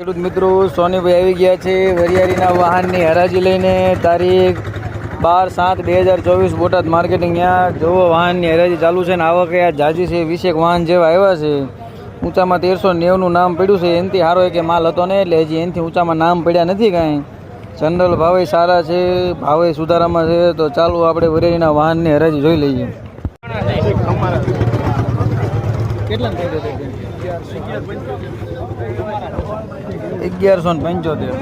ખેડૂત મિત્રો, સોનીભાઈ આવી ગયા છે વરિયાળીના વાહનની હરાજી લઈને. તારીખ બાર સાત બે હજાર ચોવીસ બોટાદ માર્કેટિંગ. ત્યાં જોવો વાહનની હરાજી ચાલુ છે ને આવક આ જાજી છે વીસેક વાહન જેવા આવ્યા છે. ઊંચામાં તેરસો નેવનું નામ પડ્યું છે. એનાથી સારો કે માલ હતો ને, એટલે હજી એનાથી ઊંચામાં નામ પડ્યા નથી કાંઈ. જનરલ ભાવે સારા છે, ભાવે સુધારામાં છે, તો ચાલો આપણે વરિયાળીના વાહનની હરાજી જોઈ લઈએ. કેટલા અગિયારસો ને પંચોતેર.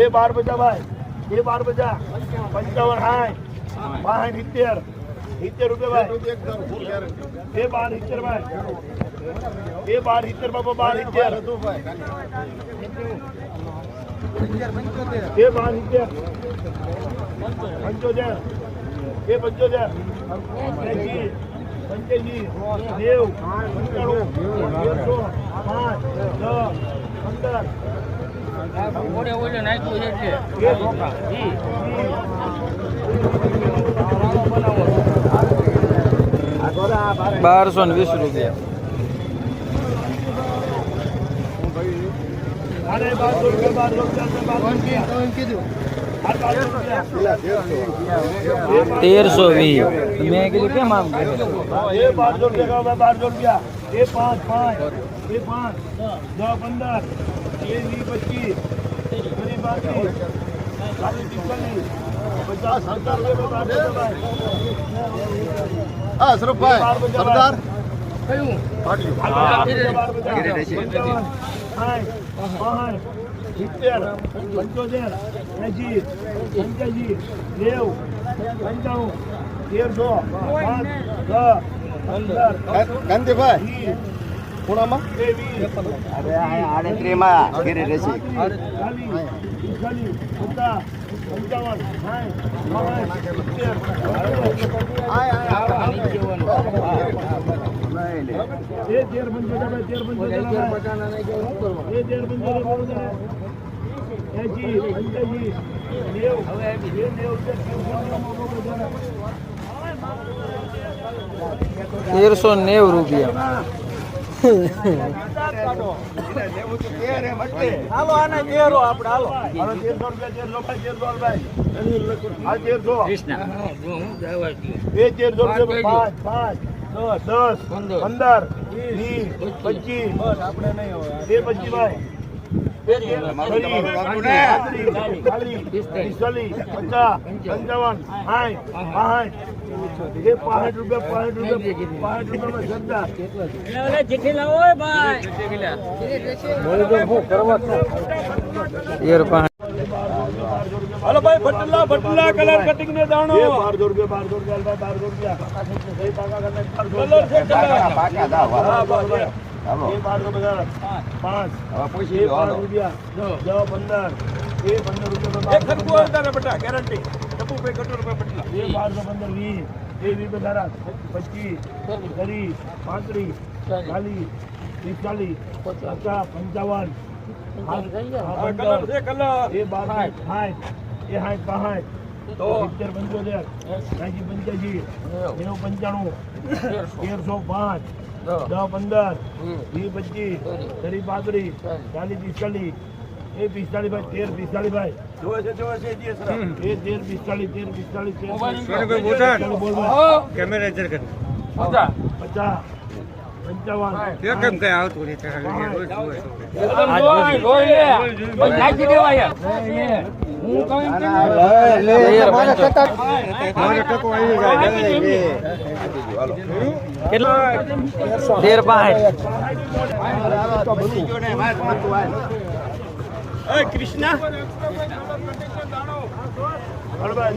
એ બાર પચાસ ભાઈ. એ બાર પચાસ પંચાવન સાઠ બાસઠ સિત્તેર. સિત્તેર રૂપિયા ભાઈ. એ બાર સિત્તેર ભાઈ. એ બાર સિત્તેર બાપા બાર એ સિત્તેર. પંચોતેર. એ પંચોતેર. પંચ્યાસી નેવ પંચાણું એકસો પાંચ પંદર બારસો ને વીસ રૂપિયા. અરે બારસો રૂપિયા બારસો રૂપિયા બારસો રૂપિયા આ બારસો રૂપિયા તેરસો વીસ મેં કીધું કેમ આમ કર્યું? એ બારસો રૂપિયા કહો બારસો રૂપિયા એ પાંચ પાંચ એ પાંચ દસ પંદર એ વીસ પચીસ ત્રીસ પાંત્રીસ ચાલીસ પિસ્તાલીસ પચાસ સત્તર રૂપિયા બારસો રૂપિયા હા શરફભાઈ સરદાર સિત્તેર પંચોતેર એસી પંચ્યાસી નેવ પંચાણું તેરસો પાંચ દસ પંદર ગાંધીભાઈ ખૂણામાં ત્રેવીસ આડત્રીમાં ઘેરે રહેશે પંચાવન સાઠ બાવન સિત્તેર એ તેર પંચોતેર તેર પંચોતેર એ તેર પંચોતેર એસી પંચ્યાસી નેવ એ નેવ તેરસો નેવું રૂપિયા. હાલો આના તેરો આપણે હાલો. હાલો તેરસો રૂપિયા ભાઈ ભાઈ દસ પંદર. વીસ પચીસ. આપણે નહીં તે પચીસ ભાઈ. ચાલીસ પિસ્તાલીસ પચાસ પાંઠ રૂપિયા પાંઠ રૂપિયા પાંઠ રૂપિયામાં સરદાર તેર પાંચ હાલો ભાઈ ભટલા ભટલા કલર કટિંગ ને દાણો. એ 1200 રૂપિયા 1200 રૂપિયા બારસો રૂપિયા. એ પાકા કરને કલર છે કલર હા બસ એ 1200 બધા. પાંચ. એ પાંચ રૂપિયા. દસ પંદર. એ પંદર રૂપિયા એક ખરકુ આવતા બેટા ગેરંટી ટપુ પે કટોર પે ભટલા એ 1200 પંદર વીસ. એ વીસ બધા પચીસ ત્રીસ પાંત્રીસ ચાલીસ. પિસ્તાલીસ પચાસ. પંચાવન. કલર છે કલર એ બાર સાઠ. એ સાઠ પાંઠ તો સિત્તેર પંચોતેર એસી પંચ્યાસી નેવું પંચાણું તેરસો પાંચ દસ પંદર વીસ પચીસ ત્રીસ પાંત્રીસ ચાલીસ પિસ્તાલીસ એ પિસ્તાલીસ ભાઈ તેર પિસ્તાલીસ ભાઈ. છે એ તેર પિસ્તાલીસ તેર પિસ્તાલીસ તેર પિસ્તાલીસ. પચાસ. તે કેમ કઈ આવતું. કેટલા તેર પાંચ કૃષ્ણ હળવા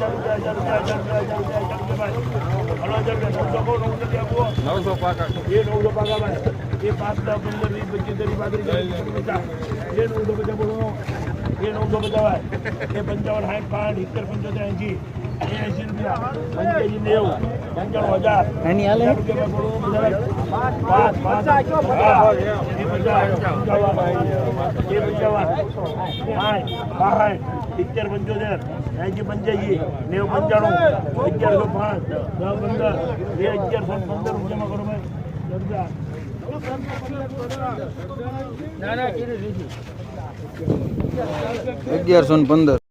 નવસો પાકા એ નવસો પાકા એ પાંચ દસ પંદર વીસ પચીસ ત્રીસ પાંત્રીસ એ નવસો પચાસ બોલો એ નવસો પચાસ એ પંચાવન સાઠ પાંચ સિત્તેર પંચોતેર એંશી. એની હાલે? સિત્તેર પંચોતેર એસી પંચ્યાસી નેવું પંચાણું અગિયારસો પાંચ દસ પંદર બે અગિયારસો પંદર રૂપિયામાં કરો અગિયારસો પંદર.